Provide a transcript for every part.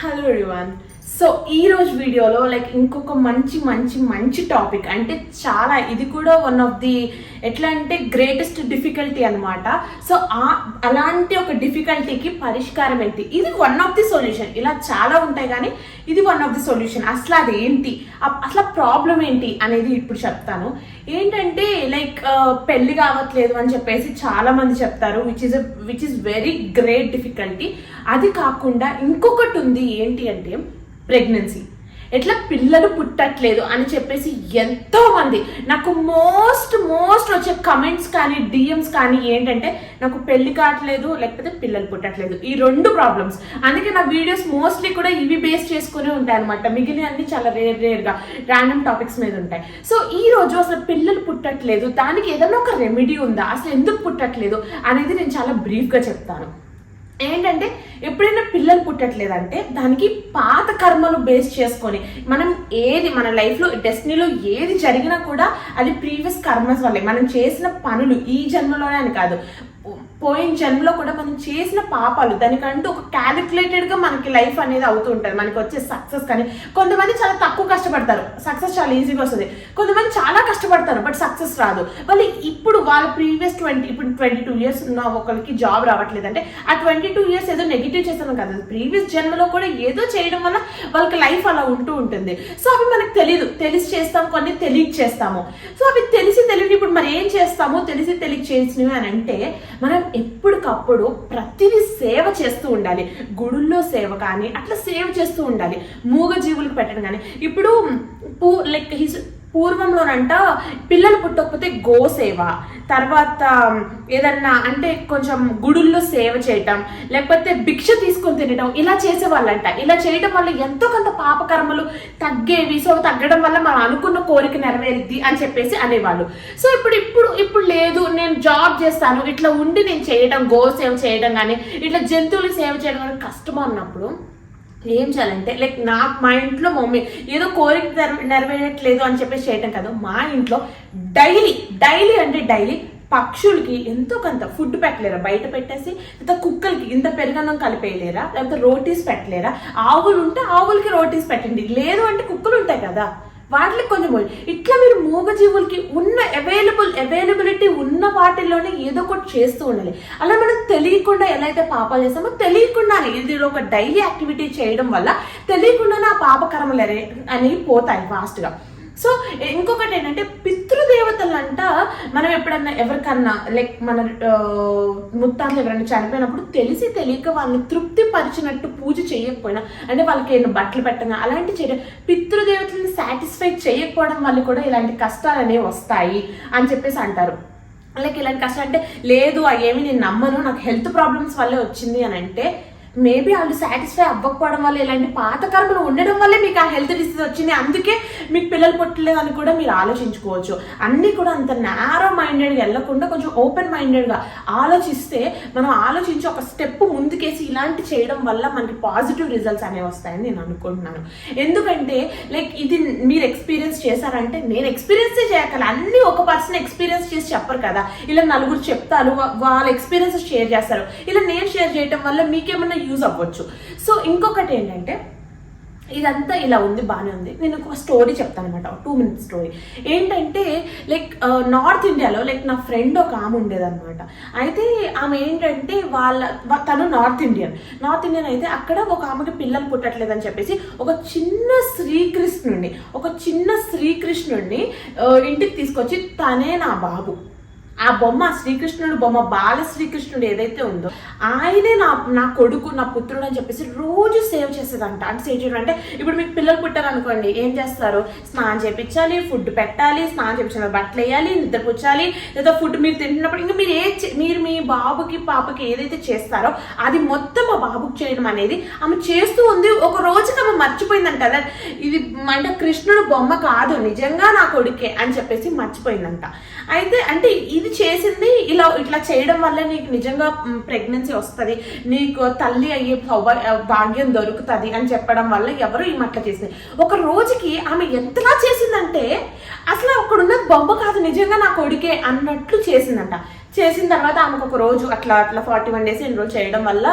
Hello everyone. So ఈ రోజు వీడియోలో లైక్ ఇంకొక మంచి మంచి మంచి టాపిక్ అంటే చాలా ఇది కూడా వన్ ఆఫ్ ది ఎట్లా అంటే గ్రేటెస్ట్ డిఫికల్టీ అనమాట సో ఆ అలాంటి ఒక డిఫికల్టీకి పరిష్కారం ఏంటి? ఇది వన్ ఆఫ్ ది సొల్యూషన్ ఇలా చాలా ఉంటాయి కానీ ఇది వన్ ఆఫ్ ది సొల్యూషన్ అసలు అది ఏంటి అసలు ప్రాబ్లం ఏంటి అనేది ఇప్పుడు చెప్తాను. ఏంటంటే లైక్ పెళ్ళి కావట్లేదు అని చెప్పేసి చాలా మంది చెప్తారు which is which is very great difficulty అది కాకుండా ఇంకొకటి ఉంది ఏంటి అంటే ప్రెగ్నెన్సీ. ఎట్లా పిల్లలు పుట్టట్లేదు అని చెప్పేసి ఎంతో మంది నాకు మోస్ట్ మోస్ట్ వచ్చే కమెంట్స్ కానీ డిఎమ్స్ కానీ ఏంటంటే నాకు పెళ్ళి కావట్లేదు లేకపోతే పిల్లలు పుట్టట్లేదు. ఈ రెండు ప్రాబ్లమ్స్ అందుకే నా వీడియోస్ మోస్ట్లీ కూడా ఇవి బేస్ చేసుకునే ఉంటాయి అనమాట మిగిలిన అన్ని చాలా రేర్ రేర్గా ర్యాండమ్ టాపిక్స్ మీద ఉంటాయి. సో ఈ రోజు అసలు పిల్లలు పుట్టట్లేదు. దానికి ఏదైనా ఒక రెమెడీ ఉందా? అసలు ఎందుకు పుట్టట్లేదు? అనేది నేను చాలా బ్రీఫ్గా చెప్తాను. ఏంటంటే ఎప్పుడైనా పిల్లలు పుట్టట్లేదంటే దానికి పాత కర్మలు బేస్ చేసుకొని మనం ఏది మన లైఫ్లో డెస్టినీలో ఏది జరిగినా కూడా అది ప్రీవియస్ కర్మస్ వల్లే. మనం చేసిన పనులు ఈ జన్మలోనే అని కాదు. పోయిన జన్మలో కూడా మనం చేసిన పాపాలు దానికంటూ ఒక క్యాలిక్యులేటెడ్గా మనకి లైఫ్ అనేది అవుతూ ఉంటుంది. మనకి వచ్చే సక్సెస్ కానీ కొంతమంది చాలా తక్కువ కష్టపడతారు. సక్సెస్ చాలా ఈజీగా వస్తుంది. కొంతమంది చాలా కష్టపడతారు బట్ సక్సెస్ రాదు. వాళ్ళు ఇప్పుడు వాళ్ళ ప్రీవియస్ ట్వంటీ ఇప్పుడు ట్వంటీ టూ ఇయర్స్ ఉన్న ఒకరికి జాబ్ రావట్లేదు అంటే ఆ ట్వంటీ టూ ఇయర్స్ ఏదో నెగిటివ్ చేస్తాను కదా. ప్రీవియస్ జన్మలో కూడా ఏదో చేయడం వల్ల వాళ్ళకి లైఫ్ అలా ఉంటూ ఉంటుంది. సో అవి మనకు తెలియదు తెలిసి చేస్తాం కొన్ని తెలియక చేస్తాము. సో అవి తెలిసి తెలియని ఇప్పుడు మరి ఏం చేస్తాము తెలిసి తెలియక చేసినవి అని అంటే మనం ఎప్పటికప్పుడు ప్రతిదీ సేవ చేస్తూ ఉండాలి. గుడుల్లో సేవ కానీ అట్లా సేవ చేస్తూ ఉండాలి. మూగ జీవులకు పెట్టడం కానీ. ఇప్పుడు పూ లైక్ హిస్ పూర్వంలోనంట పిల్లలు పుట్టకపోతే గోసేవ. తర్వాత ఏదన్నా అంటే కొంచెం గుడుల్లో సేవ చేయటం లేకపోతే భిక్ష తీసుకొని తినడం ఇలా చేసేవాళ్ళంట. ఇలా చేయడం వల్ల ఎంతో కొంత పాపకర్మలు తగ్గేవి. సో తగ్గడం వల్ల మనం అనుకున్న కోరిక నెరవేరిద్ది అని చెప్పేసి అనేవాళ్ళు. సో ఇప్పుడు ఇప్పుడు ఇప్పుడు లేదు నేను జాబ్ చేస్తాను ఇట్లా ఉండి నేను చేయడం గో సేవ చేయడం కానీ ఇట్లా జంతువులు సేవ చేయడం కానీ కష్టం అన్నప్పుడు ఏం చేయాలంటే లైక్ నా మా ఇంట్లో మమ్మీ ఏదో కోరిక నెరవే- నెరవేరట్లేదు అని చెప్పేసి చేయటం కాదు. మా ఇంట్లో డైలీ డైలీ అంటే డైలీ పక్షులకి ఎంతో కొంత ఫుడ్ పెట్టలేరా? బయట పెట్టేసి లేదా కుక్కలకి ఇంత పెరుగన్నం కలిపేయలేరా? లేకపోతే రోటీస్ పెట్టలేరా? ఆవులు ఉంటే ఆవులకి రోటీస్ పెట్టండి. లేదు అంటే కుక్కలు ఉంటాయి కదా. వాటికి కొంచెం పోయి ఇట్లా మీరు మూగజీవులకి ఉన్న అవైలబుల్ అవైలబిలిటీ ఉన్న వాటిలోనే ఏదో ఒకటి చేస్తూ ఉండాలి. అలా మనం తెలియకుండా ఎలా అయితే పాపాలు చేస్తామో తెలియకుండానే ఇది ఒక డైలీ యాక్టివిటీ చేయడం వల్ల తెలియకుండానే ఆ పాపకర్మలు అనేవి పోతాయి ఫాస్ట్గా సో ఇంకొకటి ఏంటంటే అంట మనం ఎప్పుడన్నా ఎవరికన్నా లైక్ మన ముత్తాతలు ఎవరైనా చనిపోయినప్పుడు తెలిసి తెలియక వాళ్ళని తృప్తి పరిచినట్టు పూజ చేయకపోయినా అంటే వాళ్ళకి ఏమైనా బట్టలు పెట్టగా అలాంటి చేయడం పితృదేవతలను సాటిస్ఫై చేయకపోవడం వల్ల కూడా ఇలాంటి కష్టాలు అనేవి వస్తాయి అని చెప్పేసి అంటారు. లైక్ ఇలాంటి కష్టాలు అంటే లేదు అవేమి నేను నమ్మను నాకు హెల్త్ ప్రాబ్లమ్స్ వల్లే వచ్చింది అని అంటే మేబీ వాళ్ళు సాటిస్ఫై అవ్వకపోవడం వల్ల ఇలాంటి పాత కర్మలు ఉండడం వల్లే మీకు ఆ హెల్త్ డిసీజ్ వచ్చింది. అందుకే మీకు పిల్లలు పుట్టలేదు అని కూడా మీరు ఆలోచించుకోవచ్చు. అన్నీ కూడా అంత నేరో మైండెడ్గా వెళ్ళకుండా కొంచెం ఓపెన్ మైండెడ్గా ఆలోచిస్తే మనం ఆలోచించి ఒక స్టెప్ ముందుకేసి ఇలాంటి చేయడం వల్ల మనకి పాజిటివ్ రిజల్ట్స్ అనేవి వస్తాయని నేను అనుకుంటున్నాను. ఎందుకంటే లైక్ ఇది మీరు ఎక్స్పీరియన్స్ చేశారంటే నేను ఎక్స్పీరియన్సే చేయగల అన్ని ఒక పర్సన్ ఎక్స్పీరియన్స్ చేసి చెప్పరు కదా. ఇలా నలుగురు చెప్తారు వాళ్ళ ఎక్స్పీరియన్సెస్ షేర్ చేస్తారు. ఇలా నేను షేర్ చేయడం వల్ల మీకేమన్నా యూజ్ అవ్వచ్చు. సో ఇంకొకటి ఏంటంటే ఇదంతా ఇలా ఉంది బాగానే ఉంది. నేను ఒక స్టోరీ చెప్తాను అనమాట టూ మినిట్స్ స్టోరీ ఏంటంటే లైక్ నార్త్ ఇండియాలో లైక్ నా ఫ్రెండ్ ఒక ఆమె ఉండేదన్నమాట. అయితే ఆమె ఏంటంటే వాళ్ళ తను నార్త్ ఇండియన్ నార్త్ ఇండియన్ అయితే అక్కడ ఒక ఆమెకి పిల్లలు పుట్టట్లేదని చెప్పేసి ఒక చిన్న శ్రీకృష్ణుడిని ఒక చిన్న శ్రీకృష్ణుడిని ఇంటికి తీసుకొచ్చి తనే నా బాబు. ఆ బొమ్మ శ్రీకృష్ణుడు బొమ్మ బాల శ్రీకృష్ణుడు ఏదైతే ఉందో ఆయనే నా నా కొడుకు నా పుత్రుడు అని చెప్పేసి రోజు సేవ్ చేసేదంట. అంటే సేవ్ చేయడం అంటే ఇప్పుడు మీకు పిల్లలు పుట్టారు అనుకోండి ఏం చేస్తారు? స్నానం చేయించాలి ఫుడ్ పెట్టాలి స్నానం చేయించాలి బట్టలు వేయాలి నిద్రపుచ్చాలి లేదా ఫుడ్ మీరు తింటున్నప్పుడు ఇంకా మీరు ఏ మీరు మీ బాబుకి పాపకి ఏదైతే చేస్తారో అది మొత్తం ఆ బాబుకి చేయడం అనేది ఆమె చేస్తూ ఉంది. ఒక రోజుకి ఆమె మర్చిపోయిందంట. కదా ఇది అంటే కృష్ణుడు బొమ్మ కాదు నిజంగా నా కొడుకే అని చెప్పేసి మర్చిపోయిందంట. అయితే అంటే ఇది చేసింది ఇలా ఇట్లా చేయడం వల్ల నీకు నిజంగా ప్రెగ్నెన్సీ వస్తుంది. నీకు తల్లి అయ్యే భాగ్యం దొరుకుతుంది అని చెప్పడం వల్ల ఎవరు ఈ అట్లా చేసింది ఒక రోజుకి ఆమె ఎంతలా చేసిందంటే అసలు అక్కడున్న బొమ్మ కాదు నిజంగా నా కొడుకే అన్నట్లు చేసిందంట. చేసిన తర్వాత ఆమెకు ఒక రోజు అట్లా అట్లా ఫార్టీ వన్ డేస్ ఎన్రోల్ చేయడం వల్ల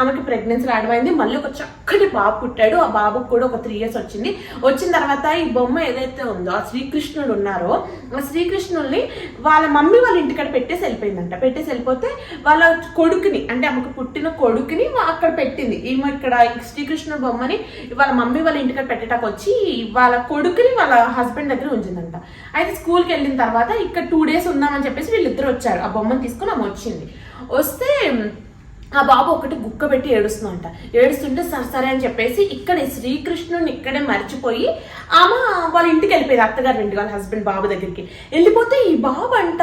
ఆమెకి ప్రెగ్నెన్సీ రావడం అయింది. మళ్ళీ ఒక చక్కటి బాబు పుట్టాడు. ఆ బాబుకు కూడా ఒక త్రీ ఇయర్స్ వచ్చింది. వచ్చిన తర్వాత ఈ బొమ్మ ఏదైతే ఉందో ఆ శ్రీకృష్ణుడు ఉన్నారో ఆ శ్రీకృష్ణుల్ని వాళ్ళ మమ్మీ వాళ్ళ ఇంటికాడ పెట్టేసి వెళ్ళిపోయిందంట. పెట్టేసి వెళ్ళిపోతే వాళ్ళ కొడుకుని అంటే ఆమెకు పుట్టిన కొడుకుని అక్కడ పెట్టింది. ఈమె ఇక్కడ శ్రీకృష్ణుడు బొమ్మని వాళ్ళ మమ్మీ వాళ్ళ ఇంటికాడ పెట్టడానికి వచ్చి వాళ్ళ కొడుకుని వాళ్ళ హస్బెండ్ దగ్గర ఉంచిందంట. అయితే స్కూల్కి వెళ్ళిన తర్వాత ఇక్కడ టూ డేస్ ఉందామని చెప్పేసి వీళ్ళిద్దరు వచ్చారు. ఆ బొమ్మను తీసుకొని ఆమె వచ్చింది వస్తే ఆ బాబు ఒకటి గుక్క పెట్టి ఏడుస్తుందంట. ఏడుస్తుంటే సరే సరే అని చెప్పేసి ఇక్కడే శ్రీకృష్ణుని ఇక్కడే మర్చిపోయి ఆమె వాళ్ళ ఇంటికి వెళ్ళిపోయింది అత్తగారు ఇంటి వాళ్ళ హస్బెండ్ బాబు దగ్గరికి. వెళ్ళిపోతే ఈ బాబు అంట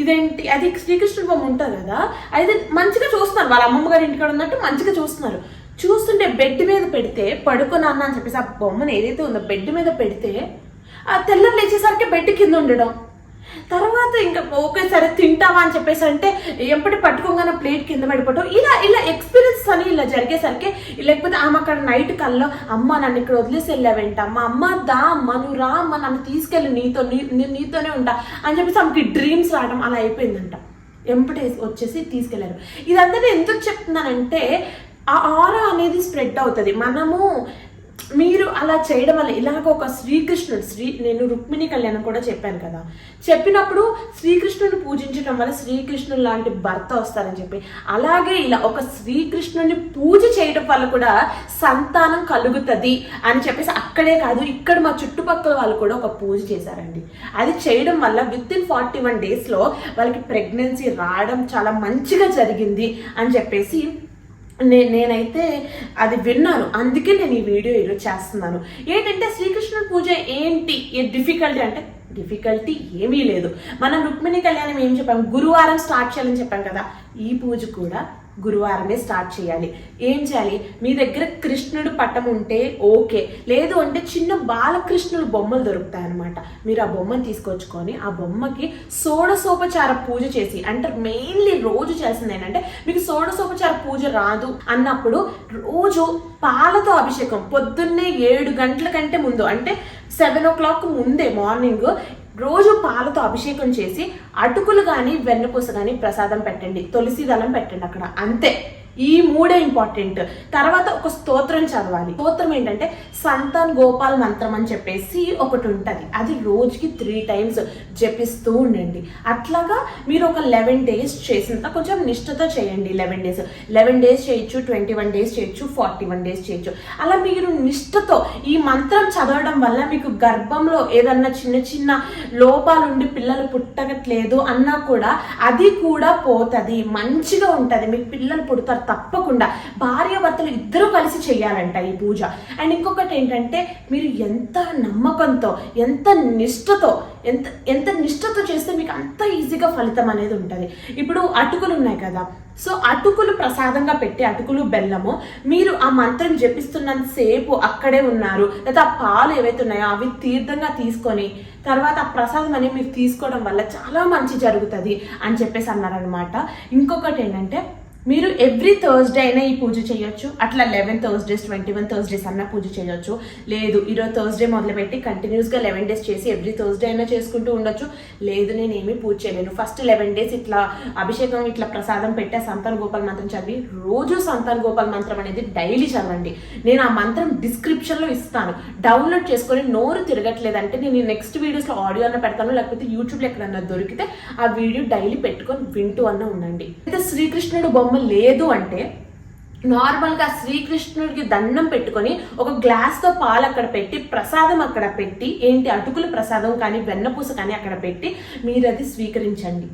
ఇదేంటి అది శ్రీకృష్ణుడు బొమ్మ ఉంటుంది కదా అయితే మంచిగా చూస్తున్నారు. వాళ్ళ అమ్మమ్మ గారి ఇంటికాడ ఉన్నట్టు మంచిగా చూస్తున్నారు. చూస్తుంటే బెడ్ మీద పెడితే పడుకున్నాను అని చెప్పేసి ఆ బొమ్మను ఏదైతే ఉందో బెడ్ మీద పెడితే ఆ తెల్లని లేచేసరికి బెడ్ కింద ఉండడం. తర్వాత ఇంకా ఓకే సరే తింటావా అని చెప్పేసి అంటే ఎప్పటి పట్టుకోగానే ప్లేట్ కింద పడిపోవటం. ఇలా ఇలా ఎక్స్పీరియన్స్ అని ఇలా జరిగేసరికి లేకపోతే ఆమె అక్కడ నైట్ కల్లో అమ్మ నన్ను ఇక్కడ వదిలేసి వెళ్ళావేంట? అమ్మ అమ్మ దా అమ్మ నువ్వు రా అమ్మ నన్ను తీసుకెళ్ళి నీతో నీ నీ- నీతోనే ఉంటా అని చెప్పేసి ఆమెకి డ్రీమ్స్ రావడం అలా అయిపోయిందంట. ఎంపటి వచ్చేసి తీసుకెళ్ళారు. ఇదంతా నేను ఎందుకు చెప్తున్నానంటే ఆ ఆరా అనేది స్ప్రెడ్ అవుతుంది. మనము మీరు అలా చేయడం వల్ల ఇలాగ ఒక శ్రీకృష్ణుడు శ్రీ నేను రుక్మిణి కళ్యాణం కూడా చెప్పాను కదా. చెప్పినప్పుడు శ్రీకృష్ణుని పూజించడం వల్ల శ్రీకృష్ణుడు లాంటి భర్త వస్తారని చెప్పి. అలాగే ఇలా ఒక శ్రీకృష్ణుని పూజ చేయడం వల్ల కూడా సంతానం కలుగుతుంది అని చెప్పేసి అక్కడే కాదు ఇక్కడ మా చుట్టుపక్కల వాళ్ళు కూడా ఒక పూజ చేశారండి. అది చేయడం వల్ల విత్ ఇన్ ఫార్టీ వన్ డేస్లో వాళ్ళకి ప్రెగ్నెన్సీ రావడం చాలా మంచిగా జరిగింది అని చెప్పేసి నే నేనైతే అది విన్నాను. అందుకే నేను ఈ వీడియో ఈరోజు చేస్తున్నాను. ఏంటంటే శ్రీకృష్ణుడి పూజ ఏంటి? డిఫికల్టీ అంటే డిఫికల్టీ ఏమీ లేదు. మనం రుక్మిణి కళ్యాణం ఏం చెప్పాం? గురువారం స్టార్ట్ చేయాలని చెప్పాం కదా. ఈ పూజ కూడా గురువారమే స్టార్ట్ చేయాలి. ఏం చేయాలి? మీ దగ్గర కృష్ణుడు పటం ఉంటే ఓకే. లేదు అంటే చిన్న బాలకృష్ణుడు బొమ్మలు దొరుకుతాయి అనమాట మీరు ఆ బొమ్మను తీసుకొచ్చుకొని ఆ బొమ్మకి సోడసోపచార పూజ చేసి అంటే మెయిన్లీ రోజు చేసింది ఏంటంటే మీకు సోడసోపచార పూజ రాదు అన్నప్పుడు రోజు పాలతో అభిషేకం. పొద్దున్నే ఏడు గంటల కంటే ముందు అంటే సెవెన్ ఓ క్లాక్ ముందే మార్నింగ్ రోజు పాలతో అభిషేకం చేసి అటుకులు కానీ వెన్నపూస కానీ ప్రసాదం పెట్టండి తులసి దళం పెట్టండి అక్కడ అంతే. ఈ మూడే ఇంపార్టెంట్. తర్వాత ఒక స్తోత్రం చదవాలి. స్తోత్రం ఏంటంటే సంతాన్ గోపాల్ మంత్రం అని చెప్పేసి ఒకటి ఉంటుంది. అది రోజుకి త్రీ టైమ్స్ జపిస్తూ ఉండండి. అట్లాగా మీరు ఒక లెవెన్ డేస్ చేసిన కొంచెం నిష్ఠతో చేయండి లెవెన్ డేస్ లెవెన్ డేస్ చేయొచ్చు ట్వంటీ వన్ డేస్ చేయొచ్చు ఫార్టీ వన్ డేస్ చేయొచ్చు. అలా మీరు నిష్ఠతో ఈ మంత్రం చదవడం వల్ల మీకు గర్భంలో ఏదన్నా చిన్న చిన్న లోపాలు ఉండి పిల్లలు పుట్టగట్లేదు అన్నా కూడా అది కూడా పోతుంది మంచిగా ఉంటుంది. మీకు పిల్లలు పుడతారు తప్పకుండా భార్య భర్తలు ఇద్దరూ కలిసి చేయాలంట ఈ పూజ. అండ్ ఇంకొకటి ఏంటంటే మీరు ఎంత నమ్మకంతో ఎంత నిష్ఠతో ఎంత ఎంత నిష్ఠతో చేస్తే మీకు అంత ఈజీగా ఫలితం అనేది ఉంటుంది. ఇప్పుడు అటుకులు ఉన్నాయి కదా. సో అటుకులు ప్రసాదంగా పెట్టి అటుకులు బెల్లము మీరు ఆ మంత్రం జపిస్తున్నంత సేపు అక్కడే ఉన్నారు. లేదా ఆ పాలు ఏవైతే ఉన్నాయో అవి తీర్థంగా తీసుకొని తర్వాత ఆ ప్రసాదం అనేది మీరు తీసుకోవడం వల్ల చాలా మంచి జరుగుతుంది అని చెప్పేసి అన్నారనమాట ఇంకొకటి ఏంటంటే మీరు ఎవ్రీ థర్స్డే అయినా ఈ పూజ చేయొచ్చు. అట్లా eleven Thursdays twenty one Thursdays అన్న పూజ చేయొచ్చు. లేదు ఈరోజు థర్స్డే మొదలుపెట్టి కంటిన్యూస్గా లెవెన్ డేస్ చేసి ఎవ్రీ థర్స్డే అయినా చేసుకుంటూ ఉండొచ్చు. లేదు నేను ఏమీ పూజ చేయలేను. ఫస్ట్ లెవెన్ డేస్ ఇట్లా అభిషేకం ఇట్లా ప్రసాదం పెట్టే సంతాన్ గోపాల్ మంత్రం చదివి రోజు సంతాన్ గోపాల్ మంత్రం అనేది డైలీ చదవండి. నేను ఆ మంత్రం డిస్క్రిప్షన్లో ఇస్తాను. డౌన్లోడ్ చేసుకొని నోరు తిరగట్లేదంటే నేను నెక్స్ట్ వీడియోస్లో ఆడియో అన్న పెడతాను లేకపోతే యూట్యూబ్లో ఎక్కడన్నా దొరికితే ఆ వీడియో డైలీ పెట్టుకొని వింటూ అన్న ఉండండి. అయితే శ్రీకృష్ణుడు బొమ్మ లేదు అంటే నార్మల్గా శ్రీకృష్ణుడికి దండం పెట్టుకొని ఒక గ్లాస్తో పాలు అక్కడ పెట్టి ప్రసాదం అక్కడ పెట్టి ఏంటి అటుకుల ప్రసాదం కానీ వెన్నపూస కానీ అక్కడ పెట్టి మీరు అది స్వీకరించండి.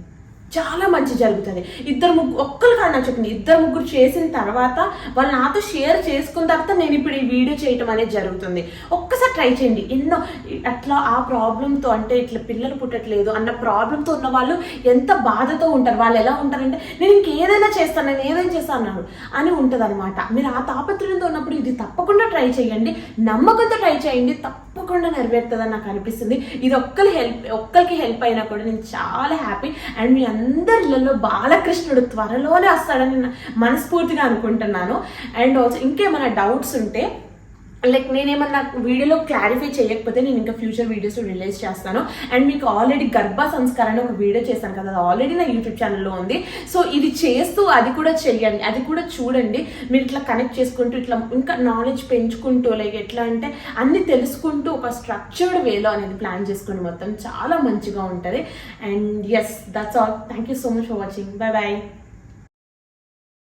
చాలా మంచి జరుగుతుంది. ఇద్దరు ముగ్గురు ఒక్కరు కాదు నాకు చెప్పింది ఇద్దరు ముగ్గురు చేసిన తర్వాత వాళ్ళు నాతో షేర్ చేసుకున్న తర్వాత నేను ఇప్పుడు ఈ వీడియో చేయటం అనేది జరుగుతుంది. ఒక్కసారి ట్రై చేయండి. ఎన్నో అట్లా ఆ ప్రాబ్లంతో అంటే ఇట్లా పిల్లలు పుట్టట్లేదు అన్న ప్రాబ్లంతో ఉన్న వాళ్ళు ఎంత బాధతో ఉంటారు. వాళ్ళు ఎలా ఉంటారంటే నేను ఇంకేదైనా చేస్తాను నేను ఏదైనా చేస్తాను అన్నారు. అని ఉంటుంది అనమాట మీరు ఆ తాపత్రయంతో ఉన్నప్పుడు ఇది తప్పకుండా ట్రై చేయండి. నమ్మకంతో ట్రై చేయండి. తప్పకుండా నెరవేరుతుందని నాకు అనిపిస్తుంది. ఇది ఒక్కరి హెల్ప్ ఒక్కరికి హెల్ప్ అయినా కూడా నేను చాలా హ్యాపీ. అండ్ మీ అందరిలో బాలకృష్ణుడు త్వరలోనే వస్తాడని మనస్ఫూర్తిగా అనుకుంటున్నాను. అండ్ ఆల్సో ఇంకేమైనా డౌట్స్ ఉంటే లైక్ నేనేమన్నా వీడియోలో క్లారిఫై చేయకపోతే నేను ఇంకా ఫ్యూచర్ వీడియోస్ రిలీజ్ చేస్తాను. అండ్ మీకు ఆల్రెడీ గర్భ సంస్కారాన్ని ఒక వీడియో చేశాను కదా అది ఆల్రెడీ నా యూట్యూబ్ ఛానల్లో ఉంది. సో ఇది చేస్తూ అది కూడా చెయ్యండి అది కూడా చూడండి. మీరు ఇట్లా కనెక్ట్ చేసుకుంటూ ఇట్లా ఇంకా నాలెడ్జ్ పెంచుకుంటూ లైక్ ఎట్లా అంటే అన్ని తెలుసుకుంటూ ఒక స్ట్రక్చర్డ్ వేలో అనేది ప్లాన్ చేసుకుని మొత్తం చాలా మంచిగా ఉంటుంది. And yes that's all thank you so much for watching bye bye